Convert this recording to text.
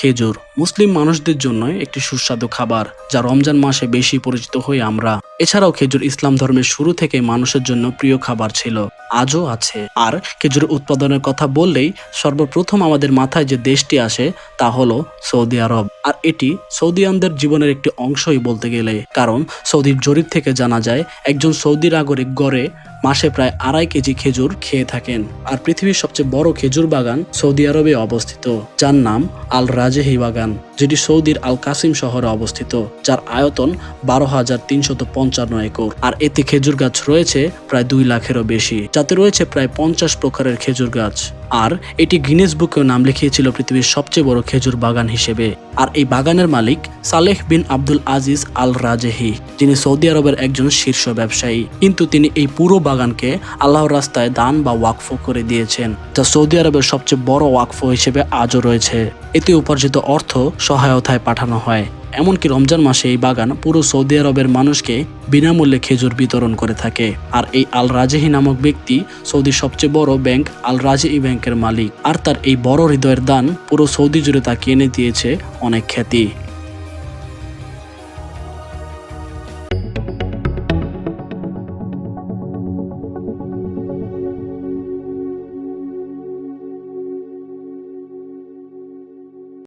খেজুর মুসলিম মানুষদের জন্য একটি সুস্বাদু খাবার, যা রমজান মাসে বেশি পরিচিত হই আমরা। এছাড়াও খেজুর ইসলাম ধর্মের শুরু থেকে মানুষের জন্য প্রিয় খাবার ছিল। আজও আছে। আর খেজুর উৎপাদনের কথা বললেই সর্বপ্রথম আমাদের মাথায় যে দেশটি আসে, তা হলো সৌদি আরব। আর এটি সৌদিয়ানদের জীবনের একটি অংশই বলতে গেলে। কারণ সৌদির জরিপ থেকে জানা যায়, একজন সৌদি নাগরিক গড়ে মাসে প্রায় আড়াই কেজি খেজুর খেয়ে থাকেন। আর পৃথিবীর সবচেয়ে বড় খেজুর বাগান সৌদি আরবে অবস্থিত, যার নাম আল রাজেহি বাগান, যেটি সৌদির আল কাসিম শহরে অবস্থিত, যার আয়তন বারো হাজার তিনশত পঞ্চান্ন একর। আর এতে খেজুর গাছ রয়েছে প্রায় দুই লাখেরও বেশি। যাতে রয়েছে প্রায় পঞ্চাশ প্রকারের খেজুর গাছ। আর এটি গিনেস বুকেও নাম লিখিয়েছিল পৃথিবীর সবচেয়ে বড় খেজুর বাগান হিসেবে। আর এই বাগানের মালিক সালেহ বিন আব্দুল আজিজ আল রাজেহি যিনি সৌদি আরবের একজন শীর্ষ ব্যবসায়ী। কিন্তু তিনি এই পুরো বাগানকে আল্লাহর রাস্তায় দান বা ওয়াকফ করে দিয়েছেন, যা সৌদি আরবের সবচেয়ে বড় ওয়াকফ হিসেবে আজও রয়েছে। এতে উপার্জিত অর্থ সহায়তায় পাঠানো হয়। এমনকি রমজান মাসে এই বাগান পুরো সৌদি আরবের মানুষকে বিনামূল্যে খেজুর বিতরণ করে থাকে। আর এই আল রাজেহি নামক ব্যক্তি সৌদির সবচেয়ে বড় ব্যাংক আল রাজেহি ব্যাংকের মালিক। আর তার এই বড় হৃদয়ের দান পুরো সৌদি জুড়ে তাকে এনে দিয়েছে অনেক খ্যাতি।